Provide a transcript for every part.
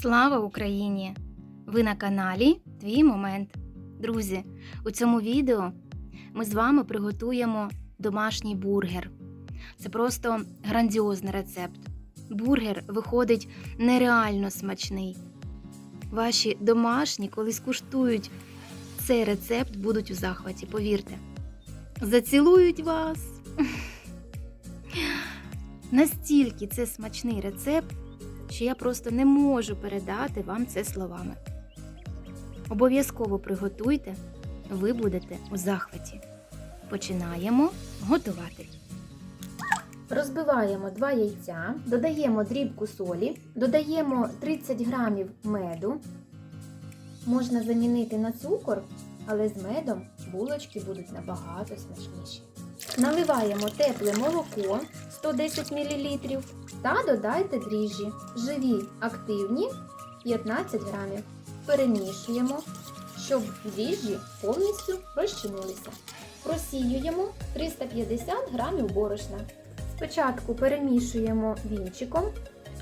Слава Україні! Ви на каналі Твій Момент. Друзі, у цьому відео ми з вами приготуємо домашній бургер. Це просто грандіозний рецепт. Бургер виходить нереально смачний. Ваші домашні, коли скуштують цей рецепт, будуть у захваті, повірте. Зацілують вас. Настільки це смачний рецепт, що я просто не можу передати вам це словами. Обов'язково приготуйте, ви будете у захваті. Починаємо готувати. Розбиваємо 2 яйця, додаємо дрібку солі, додаємо 30 грамів меду. Можна замінити на цукор, але з медом булочки будуть набагато смачніші. Наливаємо тепле молоко 110 мл та додайте дріжджі. Живі, активні 15 грамів. Перемішуємо, щоб дріжджі повністю розчинилися. Просіюємо 350 грамів борошна. Спочатку перемішуємо вінчиком,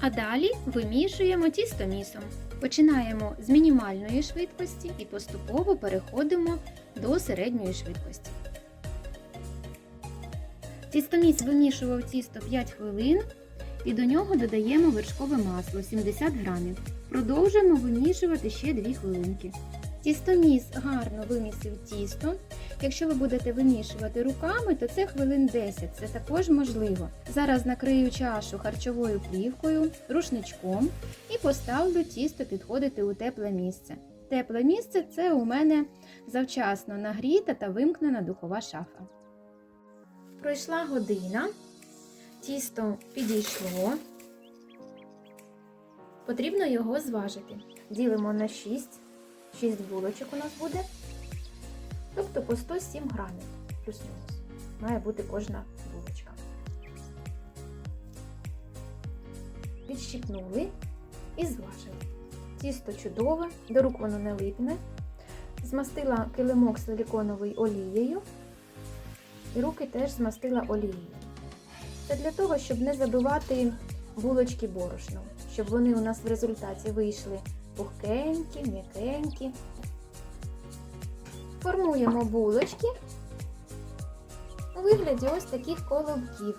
а далі вимішуємо тістомісом. Починаємо з мінімальної швидкості і поступово переходимо до середньої швидкості. Тістоміс вимішував тісто 5 хвилин і до нього додаємо вершкове масло 70 грамів. Продовжуємо вимішувати ще 2 хвилинки. Тістоміс гарно вимісив тісто. Якщо ви будете вимішувати руками, то це хвилин 10, це також можливо. Зараз накрию чашу харчовою плівкою, рушничком і поставлю тісто підходити у тепле місце. Тепле місце це у мене завчасно нагріта та вимкнена духова шафа. Пройшла година, тісто підійшло. Потрібно його зважити. Ділимо на 6. 6 булочок у нас буде. Тобто по 107 грамів. Плюс-мінус. Має бути кожна булочка. Підщипнули і зважили. Тісто чудове, до рук воно не липне. Змастила килимок силіконовою олією. І руки теж змастила олією. Це для того, щоб не забивати булочки борошном, щоб вони у нас в результаті вийшли пухкенькі, м'якенькі. Формуємо булочки у вигляді ось таких колобків.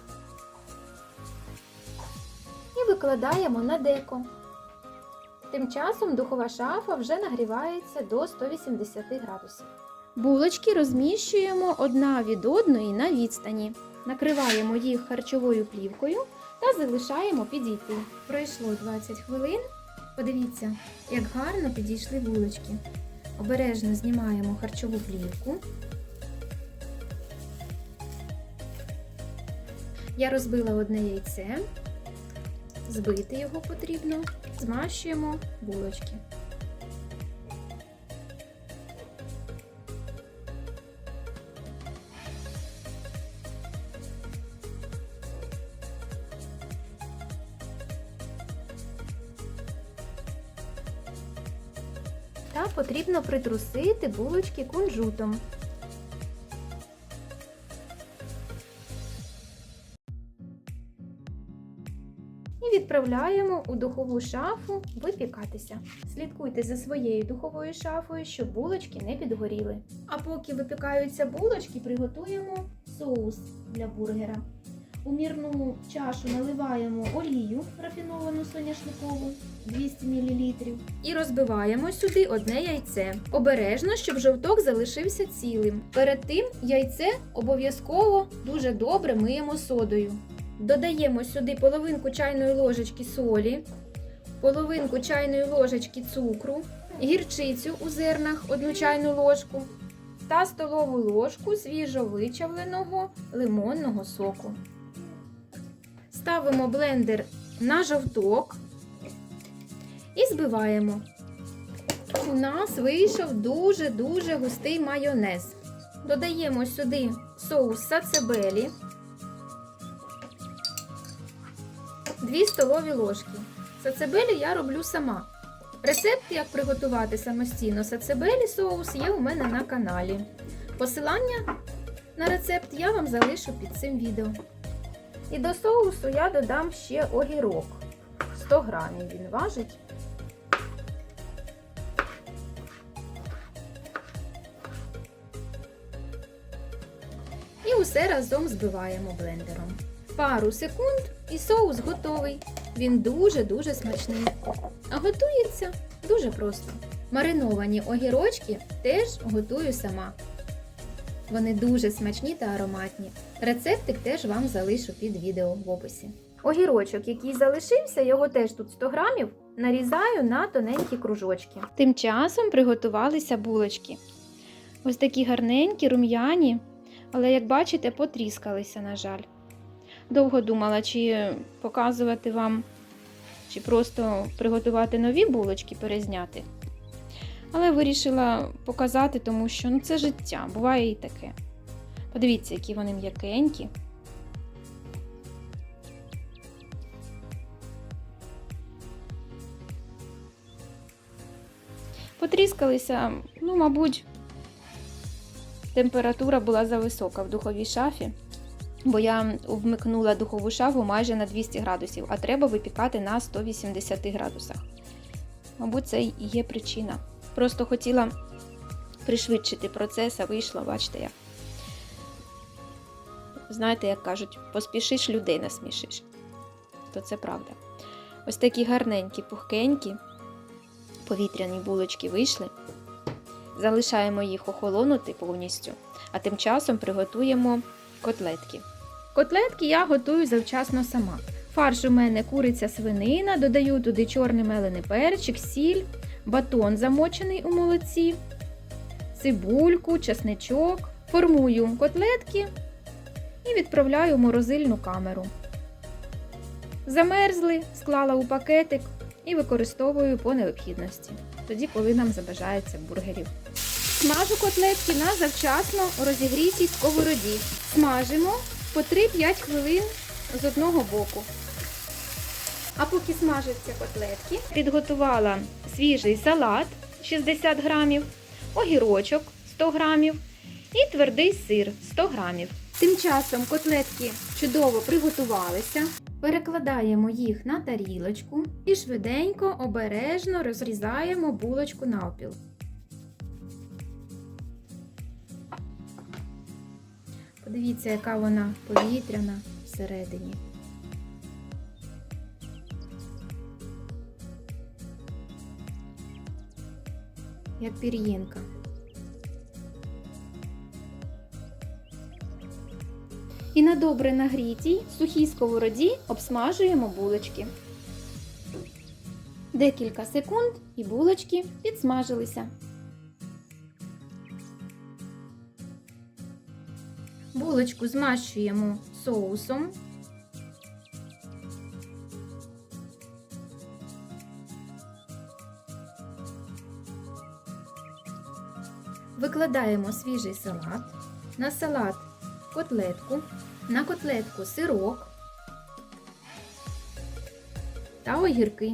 І викладаємо на деко. Тим часом духова шафа вже нагрівається до 180 градусів. Булочки розміщуємо одна від одної на відстані. Накриваємо їх харчовою плівкою та залишаємо підійти. Пройшло 20 хвилин. Подивіться, як гарно підійшли булочки. Обережно знімаємо харчову плівку. Я розбила одне яйце, збити його потрібно, змащуємо булочки. Потрібно притрусити булочки кунжутом. І відправляємо у духову шафу випікатися. Слідкуйте за своєю духовою шафою, щоб булочки не підгоріли. А поки випікаються булочки, приготуємо соус для бургера. У мірну чашу наливаємо олію рафіновану соняшникову 200 мл і розбиваємо сюди одне яйце. Обережно, щоб жовток залишився цілим. Перед тим яйце обов'язково дуже добре миємо содою. Додаємо сюди половинку чайної ложечки солі, половинку чайної ложечки цукру, гірчицю у зернах 1 чайну ложку та столову ложку свіжовичавленого лимонного соку. Ставимо блендер на жовток і збиваємо. У нас вийшов дуже-дуже густий майонез. Додаємо сюди соус сацебелі, 2 столові ложки. Сацебелі я роблю сама. Рецепт, як приготувати самостійно сацебелі соус, є у мене на каналі. Посилання на рецепт я вам залишу під цим відео. І до соусу я додам ще огірок. 100 грамів він важить. І усе разом збиваємо блендером. Пару секунд і соус готовий. Він дуже-дуже смачний. А готується дуже просто. Мариновані огірочки теж готую сама. Вони дуже смачні та ароматні. Рецептик теж вам залишу під відео в описі. Огірочок, який залишився, його теж тут 100 грамів, нарізаю на тоненькі кружочки. Тим часом приготувалися булочки. Ось такі гарненькі, рум'яні, але, як бачите, потріскалися, на жаль. Довго думала, чи показувати вам, чи просто приготувати нові булочки, перезняти. Але вирішила показати, тому що ну, це життя, буває і таке. Подивіться, які вони м'якенькі. Потріскалися, ну, мабуть, температура була зависока в духовій шафі, бо я вмикнула духову шафу майже на 200 градусів, а треба випікати на 180 градусах. Мабуть, це і є причина. Просто хотіла пришвидшити процес, а вийшло, бачите як. Знаєте, як кажуть, поспішиш людей насмішиш. То це правда. Ось такі гарненькі, пухкенькі, повітряні булочки вийшли. Залишаємо їх охолонути повністю, а тим часом приготуємо котлетки. Котлетки я готую завчасно сама. Фарш у мене куриця свинина, додаю туди чорний мелений перчик, сіль, батон замочений у молоці, цибульку, чесничок. Формую котлетки і відправляю в морозильну камеру. Замерзли, склала у пакетик і використовую по необхідності, тоді, коли нам забажається бургерів. Смажу котлетки на завчасно розігрітій сковороді. Смажимо по 3-5 хвилин з одного боку. А поки смажаться котлетки, підготувала свіжий салат 60 грамів, огірочок 100 грамів і твердий сир 100 грамів. Тим часом котлетки чудово приготувалися. Перекладаємо їх на тарілочку і швиденько, обережно розрізаємо булочку навпіл. Подивіться, яка вона повітряна всередині. Як пір'їнка. І на добре нагрітій сухій сковороді обсмажуємо булочки. Декілька секунд і булочки підсмажилися. Булочку змащуємо соусом. Викладаємо свіжий салат, на салат котлетку, на котлетку сирок та огірки.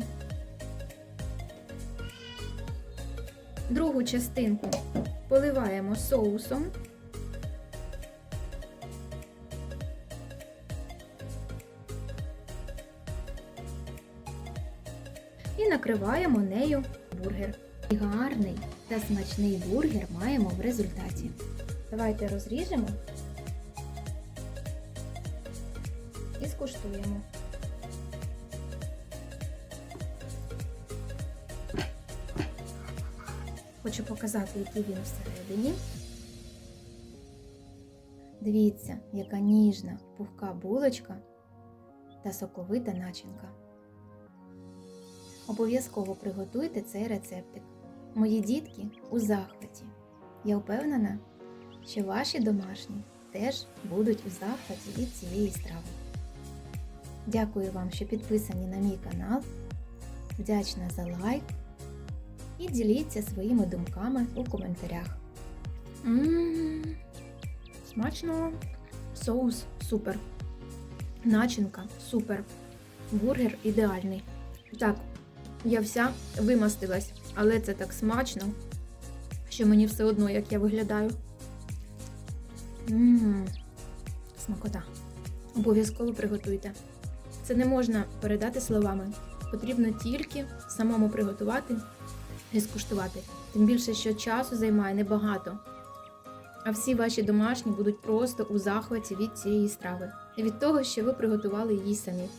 Другу частинку поливаємо соусом. І накриваємо нею бургер. І гарний та смачний бургер маємо в результаті. Давайте розріжемо і скуштуємо. Хочу показати, який він всередині. Дивіться, яка ніжна, пухка булочка та соковита начинка. Обов'язково приготуйте цей рецептик. Мої дітки у захваті. Я впевнена, що ваші домашні теж будуть у захваті від цієї страви. Дякую вам, що підписані на мій канал. Вдячна за лайк і діліться своїми думками у коментарях. Ммм, смачно! Соус супер. Начинка супер. Бургер ідеальний. Так, я вся вимастилась, але це так смачно, що мені все одно, як я виглядаю. Ммм, смакота. Обов'язково приготуйте. Це не можна передати словами. Потрібно тільки самому приготувати і скуштувати. Тим більше, що часу займає небагато. А всі ваші домашні будуть просто у захваті від цієї страви і від того, що ви приготували її самі.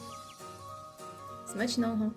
Смачного!